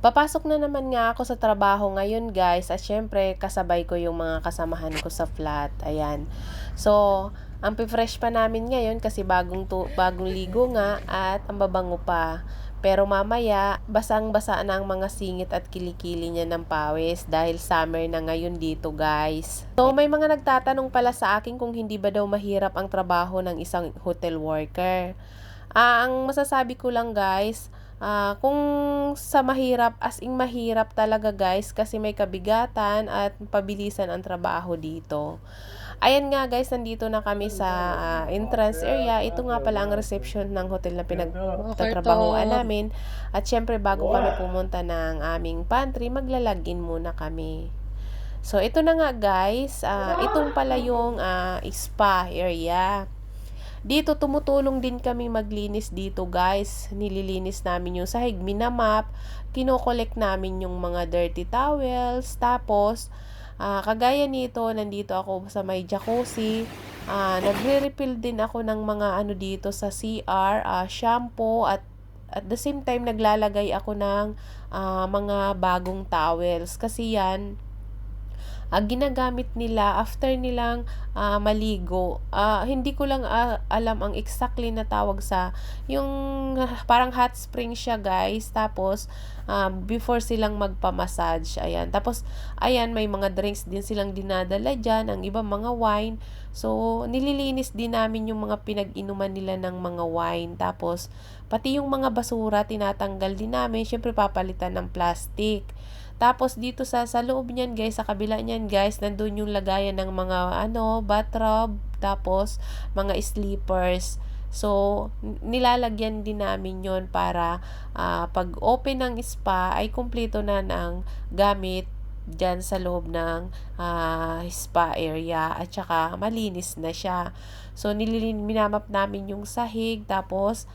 Papasok na naman nga ako sa trabaho ngayon guys at syempre kasabay ko yung mga kasamahan ko sa flat. Ayan. So, ang fresh pa namin ngayon kasi bagong, to, bagong ligo nga at ang babango pa. Pero mamaya, basang-basa na ang mga singit at kilikili niya ng pawis dahil summer na ngayon dito guys. So may mga nagtatanong pala sa akin kung hindi ba daw mahirap ang trabaho ng isang hotel worker. Ah, ang masasabi ko lang guys, Ah, kung sa mahirap, as in mahirap talaga guys kasi may kabigatan at pabilisan ang trabaho dito. Ayan nga guys, nandito na kami sa ah, entrance area. Ito nga pala ang reception ng hotel na pinagtatrabahoan namin. At syempre bago kami pumunta ng aming pantry, maglalagin muna kami. So ito na nga guys, ah, itong pala yung ah, spa area. Dito tumutulong din kami maglinis dito guys. Nililinis namin yung sahig, minamap, kinokolek namin yung mga dirty towels, tapos uh, kagaya nito, nandito ako sa may jacuzzi, uh, nagre-refill din ako ng mga ano dito sa CR, uh, ah, shampoo at at the same time naglalagay ako ng uh, mga bagong towels. Kasi yan uh, ginagamit nila after nilang uh, maligo. Uh, hindi ko lang uh, alam ang exactly na tawag sa yung parang hot spring siya guys. Tapos uh, before silang magpa-massage. Ayan. Tapos ayan may mga drinks din silang dinadala dyan. Ang iba mga wine. So nililinis din namin yung mga pinag-inuman nila ng mga wine. Tapos pati yung mga basura tinatanggal din namin. Syempre papalitan ng plastic. Tapos dito sa sa loob niyan guys, sa kabila niyan guys, nandoon yung lagayan ng mga ano, bathrobe, tapos mga sleepers. So, nilalagyan din namin yon para uh, pag open ng spa ay kumpleto na ng gamit dyan sa loob ng uh, spa area at saka malinis na siya. So, nililin, minamap namin yung sahig tapos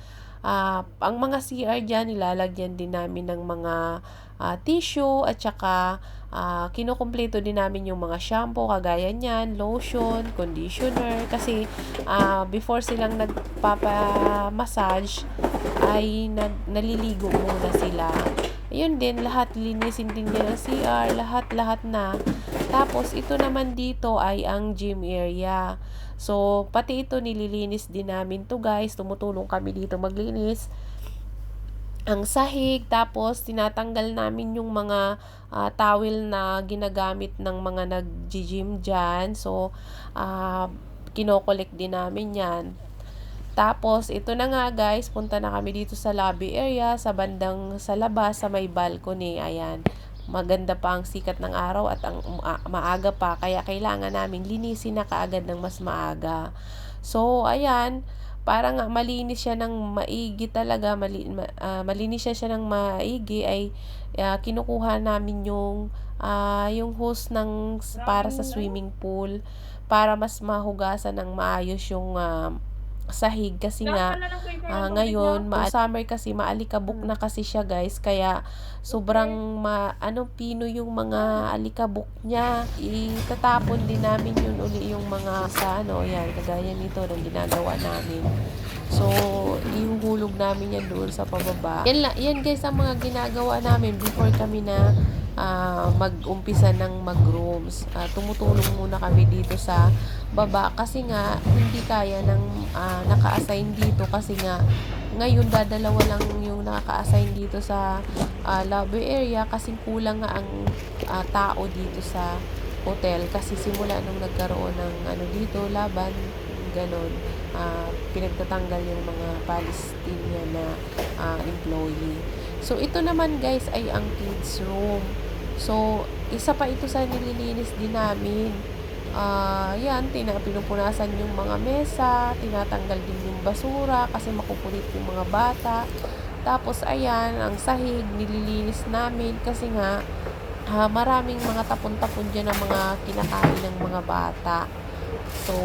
uh, ang mga CR dyan nilalagyan din namin ng mga uh, tissue at saka uh, kinukumpleto din namin yung mga shampoo kagaya niyan, lotion, conditioner kasi uh, before silang nagpapa-massage ay na, naliligo muna sila. Ayun din, lahat linisin din niya ng CR, lahat-lahat na. Tapos, ito naman dito ay ang gym area. So, pati ito nililinis din namin to guys. Tumutulong kami dito maglinis ang sahig, tapos tinatanggal namin yung mga uh, towel na ginagamit ng mga nag-gym dyan. So, uh, kinokolek din namin yan. Tapos, ito na nga guys, punta na kami dito sa lobby area, sa bandang sa labas, sa may balcony. Ayan, maganda pa ang sikat ng araw at ang maaga pa, kaya kailangan namin linisin na kaagad ng mas maaga. So, ayan, parang malinis siya ng maigi talaga, mali, uh, malinis siya siya ng maigi ay uh, kinukuha namin yung uh, yung hose ng para sa swimming pool para mas mahugasan ng maayos yung uh, sahig kasi nga uh, ngayon ma summer kasi maalikabok na kasi siya guys. Kaya sobrang ma ano pino yung mga alikabok niya. Itatapon din namin yun uli yung mga sa ano yan kagaya nito ng ginagawa namin. So ihuhulog namin yan doon sa pababa. Yan, yan guys ang mga ginagawa namin before kami na uh, mag-umpisa ng mag-rooms. Uh, tumutulong muna kami dito sa baba kasi nga hindi kaya ng uh, naka-assign dito kasi nga ngayon dadalawa lang yung nakaka-assign dito sa uh, lobby area kasi kulang nga ang uh, tao dito sa hotel kasi simula nung nagkaroon ng ano dito laban ganon. Uh, pinagtatanggal yung mga Palestinian na uh, employee. So ito naman guys ay ang kids room So, isa pa ito sa nililinis din namin. Uh, yan, tina, pinupunasan yung mga mesa, tinatanggal din yung basura kasi makukulit yung mga bata. Tapos, ayan, ang sahig, nililinis namin kasi nga, uh, maraming mga tapon-tapon dyan ng mga kinakain ng mga bata. So,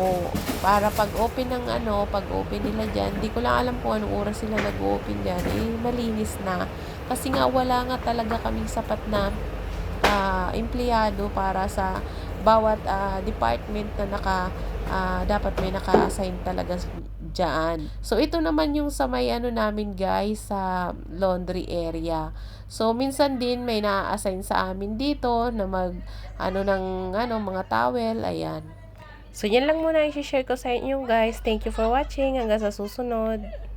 para pag open ng ano, pag open nila dyan, di ko lang alam kung anong oras sila nag-open dyan, eh, malinis na. Kasi nga, wala nga talaga kaming sapat na uh, empleyado para sa bawat uh, department na naka uh, dapat may naka-assign talaga dyan. So, ito naman yung sa may ano namin guys, sa laundry area. So, minsan din may na-assign sa amin dito na mag, ano ng, ano, mga towel, ayan. So, yan lang muna i-share ko sa inyo guys. Thank you for watching. Hanggang sa susunod.